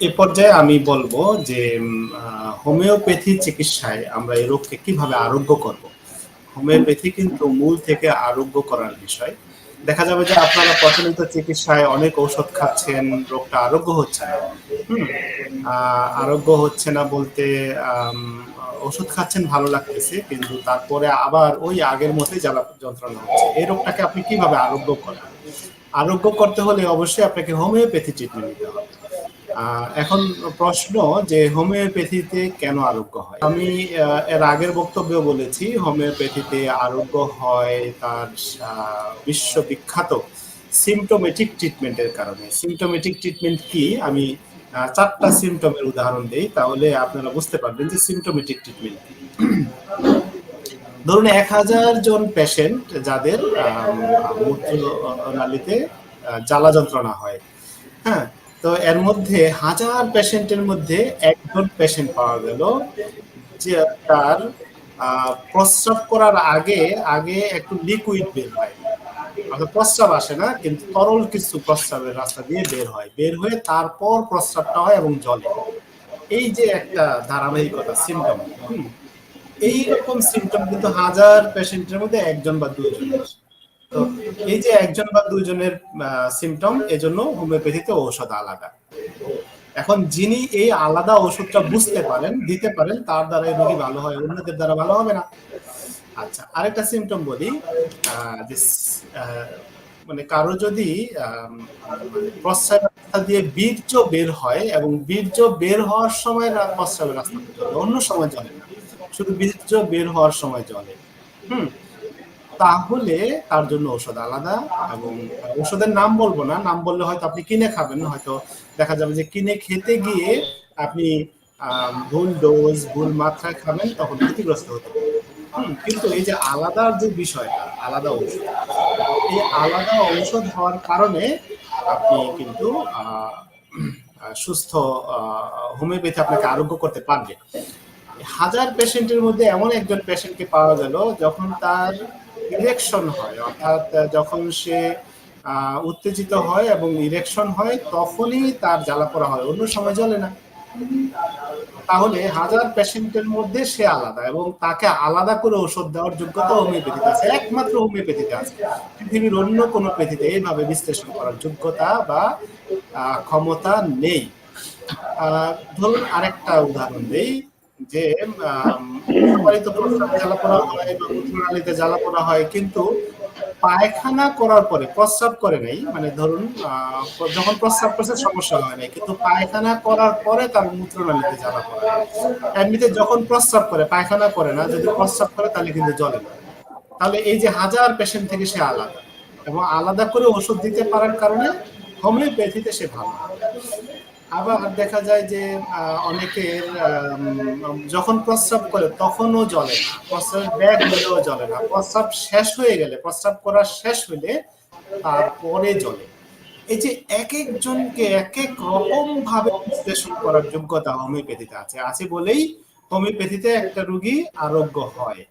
এ পর্যায়ে আমি বলব যে হোমিওপ্যাথি চিকিৎসায় আমরা এই রোগকে কীভাবে আরোগ্য করব? হোমিওপ্যাথি কিন্তু মূল থেকে আরোগ্য করার বিষয়। দেখা যাবে যে আপনারা প্রচলিত চিকিৎসায় অনেক ঔষধ খাচ্ছেন, রোগটা আরোগ্য হচ্ছে না। আরোগ্য হচ্ছে না বলতে ওষুধ খাচ্ছেন ভালো লাগতেছে, কিন্তু তারপরে আবার ওই আগের মতোই জ্বালা যন্ত্রণা হচ্ছে। এই রোগটাকে আপনি কীভাবে আরোগ্য করবেন আরোগ্য করতে হলে অবশ্যই আপনাকে হোমিওপ্যাথি ট্রিটমেন্ট নিতে হবে। এখন প্রশ্ন যে হোমিওপ্যাথিতে কেন আরোগ্য হয়? আমি এর আগের বক্তব্যে বলেছি, হোমিওপ্যাথিতে আরোগ্য হয় তার বিশ্ববিখ্যাত সিমটোমেটিক ট্রিটমেন্টের কারণে। সিমটোমেটিক ট্রিটমেন্ট কি? আমি চারটা সিমটমের উদাহরণ দেই, তাহলে আপনারা বুঝতে পারবেন যে সিমটোমেটিক ট্রিটমেন্ট কি। ধরুন, এক হাজার জন পেশেন্ট যাদের মূত্রনালীতে জ্বালা যন্ত্রণা হয়। হ্যাঁ? তো এর মধ্যে হাজার পেশেন্টের মধ্যে একজন পেশেন্ট পাওয়া গেল, যে তার প্রস্রাব করার আগে আগে একটু লিকুইড বের হয়। অর্থাৎ প্রস্রাব আসে না, কিন্তু তরল কিছু প্রস্রাবের রাস্তা দিয়ে বের হয়। বের হয়ে তারপর প্রস্রাবটা হয় এবং জলে এই যে একটা ধারাবাহিকতা সিমটম এই রকম সিমটম কিন্তু হাজার পেশেন্টের মধ্যে একজন বা দুইজন আসে। তো এই যে একজন বা দুইজনের সিমটম এজন্য হোমিওপ্যাথিতে ঔষধ আলাদা। এখন যিনি এই আলাদা ওষুধটা বুঝতে পারেন, দিতে পারেন, তার দ্বারা এই রোগী ভালো হয়, অন্যদের দ্বারা ভালো হবে না। আচ্ছা আরেকটা সিমটম বলি মানে কারও যদি মানে রাস্তা দিয়ে বীর্য বের হয় এবং বীর্য বের হওয়ার সময় প্রস্রাবের রাস্তা অন্য সময় চলে না। শুধু বীর্য বের হওয়ার সময় চলে। হুম? তাহলে তার জন্য ওষুধ আলাদা এবং ওষুধের নাম বলব না, নাম বললে হয়তো আপনি কিনে খাবেন, হয়তো দেখা যাবে যে কিনে খেতে গিয়ে আপনি ভুল ডোজ ভুল মাত্রায় খাবেন, তখন ক্ষতিগ্রস্ত হতে কিন্তু এই যে আলাদা যে বিষয়টা, আলাদা ঔষধ, এই আলাদা ঔষধ হওয়ার কারণে আপনি কিন্তু সুস্থ হোমিওপ্যাথি আপনাকে আরোগ্য করতে পারবে। হাজার পেশেন্টের মধ্যে এমন একজন পেশেন্টকে পাওয়া গেল যখন তার ইলেকশন হয়, অর্থাৎ যখন সে উত্তেজিত হয় এবং ইলেকশন হয়, তখনই তার জ্বালা পড়া হয়। অন্য সময় জ্বলে না। তাহলে হাজার পেশেন্টের মধ্যে সে আলাদা এবং তাকে আলাদা করে ওষুধ দেওয়ার যোগ্যতা হোমিওপ্যাথিতে আছে। একমাত্র হোমিওপ্যাথিতে আছে। পৃথিবীর অন্য কোনো প্যাথিতে এইভাবে বিশ্লেষণ করার যোগ্যতা বা ক্ষমতা নেই। ধরুন আরেকটা উদাহরণ দেই। যে জ্বালা পোড়া হয় মূত্রনালীতে জ্বালা পোড়া হয়, কিন্তু পায়খানা করার পরে প্রস্রাব করে নাই। মানে ধরুন যখন প্রস্রাব করছে সমস্যা হয় নাই, কিন্তু পায়খানা করার পরে তার মূত্রনালীতে জ্বালা পোড়া। এমনিতে যখন প্রস্রাব করে, পায়খানা করে না, যদি প্রস্রাব করে তাহলে কিন্তু জলে না। তাহলে এই যে হাজার পেশেন্ট থেকে সে আলাদা, এবং আলাদা করে ওষুধ দিতে পারার কারণে হোমিওপ্যাথিতে সে ভালো আবার দেখা যায় যে অনেকের যখন প্রস্রাব করে তখনও জলে না। ব্যাগ হলেও জলে না। প্রস্রাব শেষ হয়ে গেলে, প্রস্রাব করা শেষ হলে তারপরে জলে এই যে এক একজনকে এক এক রকম ভাবে বিশ্লেষণ করার যোগ্যতা হোমিওপ্যাথিতে আছে। আছে বলেই হোমিওপ্যাথিতে একটা রুগী আরোগ্য হয়।